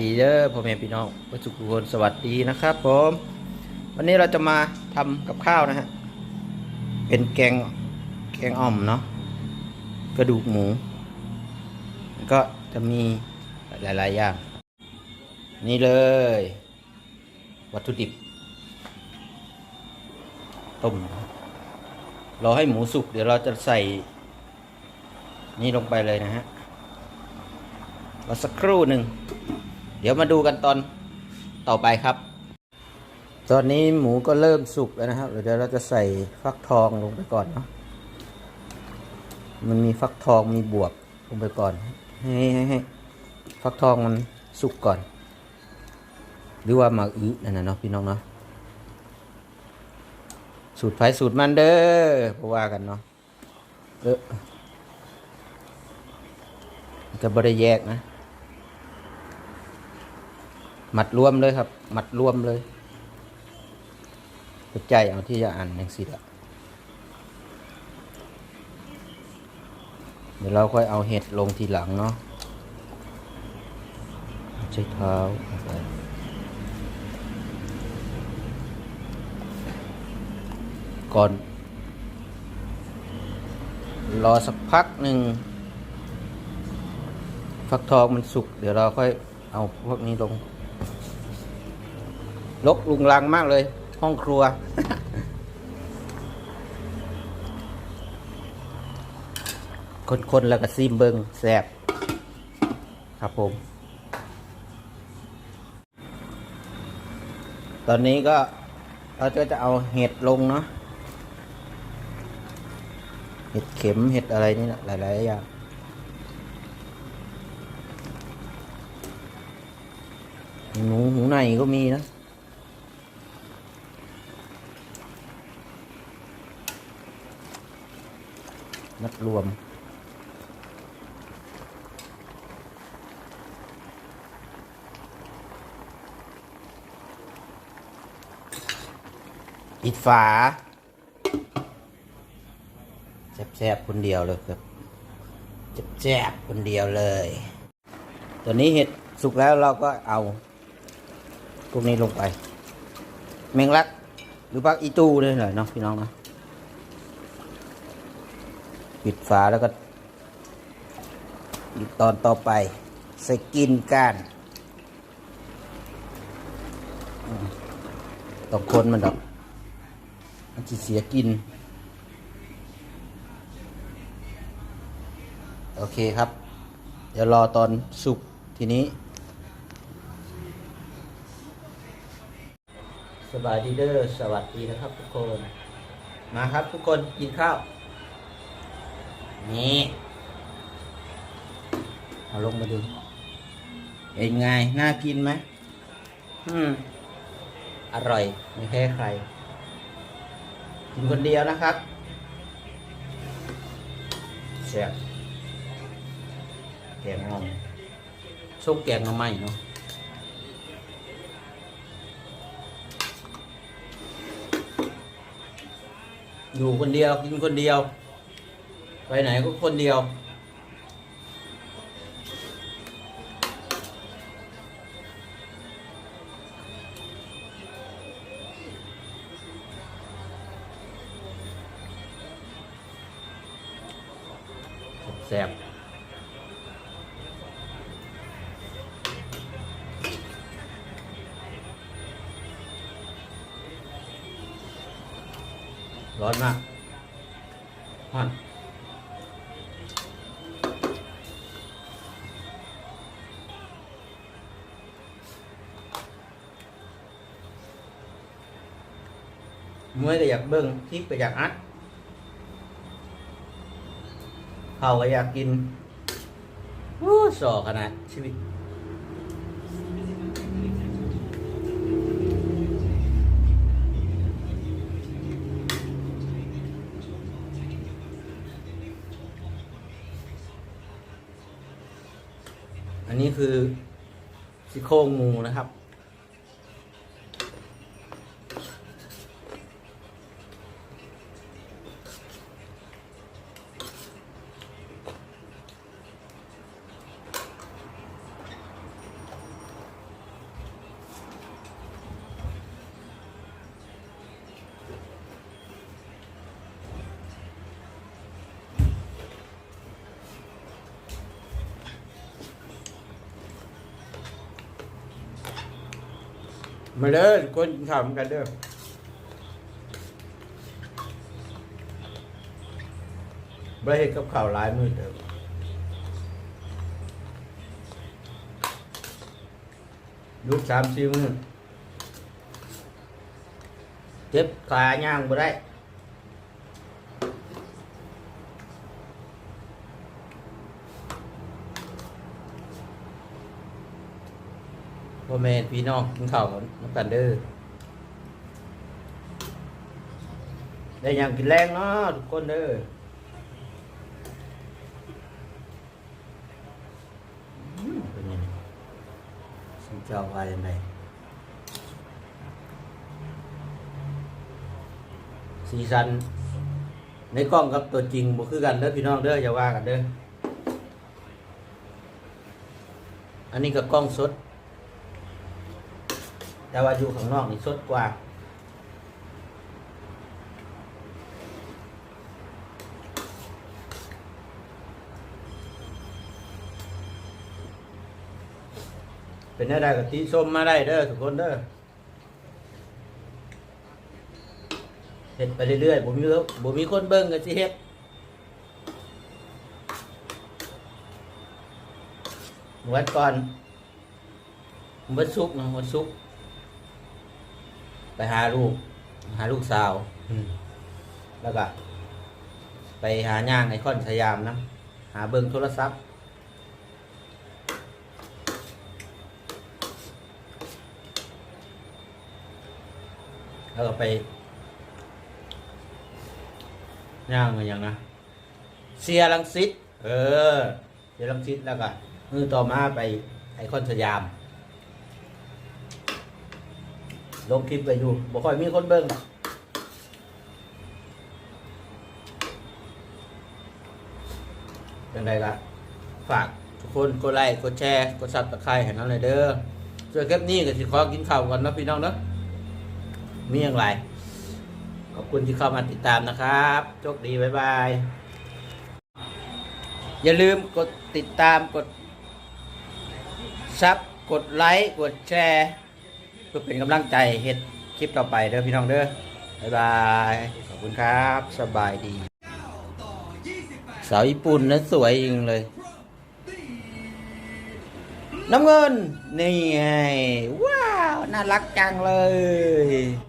ดีเด้อพ่อแม่พี่น้องผู้สุขทุกคนสวัสดีนะครับผมวันนี้เราจะมาทำกับข้าวนะฮะเป็นแกงแกงอ่อมเนาะกระดูกหมู ก็จะมีหลายๆอย่าง นี่เลย วัตถุดิบต้มรอให้หมูสุกเดี๋ยวเราจะใส่ นี่ลงไปเลยนะฮะรอสักครู่หนึ่ง เดี๋ยวมาดูกันตอนต่อไปครับ ตอนนี้หมูก็เริ่มสุกแล้วนะครับ เดี๋ยวเราจะใส่ฟักทองลงไปก่อนเนาะ มันมีฟักทองมีบวบลงไปก่อน ให้ให้ให้ฟักทองมันสุกก่อน หรือว่าหมากอื้อนั่นนะเนาะพี่น้องเนาะ สูตรไฟสูตรมันเด้อเพราะว่ากันเนาะ เออมันก็บริแยกนะ มัดรวมเลยครับหมัดรวมเลยกระจายเอาที่จะอ่านอย่างสิละเดี๋ยวเราค่อยเอาเห็ดลงทีหลังเนาะใช้เท้าเอาไปก่อน รอสักพักหนึ่งฟักทองมันสุก เดี๋ยวเราค่อยเอาพวกนี้ลง ลกลุงลังมากเลย ห้องครัว คนๆแล้วก็ซีมเบิงแสบครับผม ตอนนี้ก็เราจะจะเอาเห็ดลงเนาะเห็ดเข็มเห็ดอะไรนี่นะหลายๆอย่างหนูหูในก็มีนะ นัดรวมปิดฝาแซ่บๆคนเดียวเลยครับแซ่บๆคนเดียวเลย ตัวนี้เห็ดสุกแล้วเราก็เอาพวกนี้ลงไปแมงลัก หรือปักอีตูเลยหน่อยเนาะพี่น้องเนาะ ปิดฝาแล้วก็ตอนต่อไปใส่กินกันต้องคนมันดอกมันจะเสียกิน โอเคครับ เดี๋ยวรอตอนสุกทีนี้ สบายดีเด้อสวัสดีนะครับทุกคน มาครับทุกคนกินข้าว นี่เอาลงมาดูเป็นไง น่ากินไหมอืม อร่อย ไม่แพ้ใคร กินคนเดียวนะครับแซ่บแกงอ่อมซุปแกงหน่อไม้เนาะอยู่คนเดียวกินคนเดียว ไปไหนก็คนเดียว แซ่บร้อนมากฮอน มื่อยก็อยากเบิ้งคลิปก็อยากอัดเขาก็อยากกินวู้สอขนาดชีวิตอันนี้คือซี่โครงหมูนะครับ มาเด้อคนกินข้าวกันเด้อบ่ได้เห็ดกับข้าวหลายมื้อเด้อลูกสามสี่มื้อเจ็บขาย่างบ่ได้ พ่อแม่พี่น้องกินข้าวน้ำกันเด้อได้ยังกินแรงเนาะทุกคนเด้อเป็นยังไงสิเจ้าวายังไงสีสัน ในกล้องกับตัวจริงบ่คือกันเด้อพี่น้องเด้ออย่าว่ากันเด้ออันนี้ก็กล้องสด แต่ว่าอยู่ข้างนอกนี่สดกว่า เป็นได้ได้กับตีส้มมาได้เด้อทุกคนเด้อเฮ็ดไปเรื่อยๆผมมีผมมีคนเบิ่งกันสิเฮ็ดวันก่อนวันศุกนะวันศุก ไปหาลูก หาลูกสาวแล้วก็ไปหาย่างไอคอนสยามนะหาเบิ่งโทรศัพท์ แล้วก็ไปย่างอะไรอย่างนะเสียรังสิตเออเสียรังสิตแล้วก็มือต่อมาไปไอคอนสยาม ลงคลิปไปอยู่บ่ค่อยมีคนเบิ่งยังไงล่ะ ฝากทุกคนกดไลค์กดแชร์กดซับตะไคร้ให้น้องเลยเด้อส่วนคลิปนี้ก็สิขอกินข้าวก่อนนะพี่น้องเนาะมีอย่างไรขอบคุณที่เข้ามาติดตามนะครับ โชคดี บ๊ายบาย อย่าลืมกดติดตามกดซับ กดไลค์ กดแชร์ เพื่อเป็นกำลังใจเฮ็ดคลิปต่อไปเด้อพี่น้องเด้อบ๊ายบาย ขอบคุณครับ สบายดี สาวญี่ปุ่นนะสวยจริงเลย น้ำเงิน นี่ไง ว้าว น่ารักจังเลย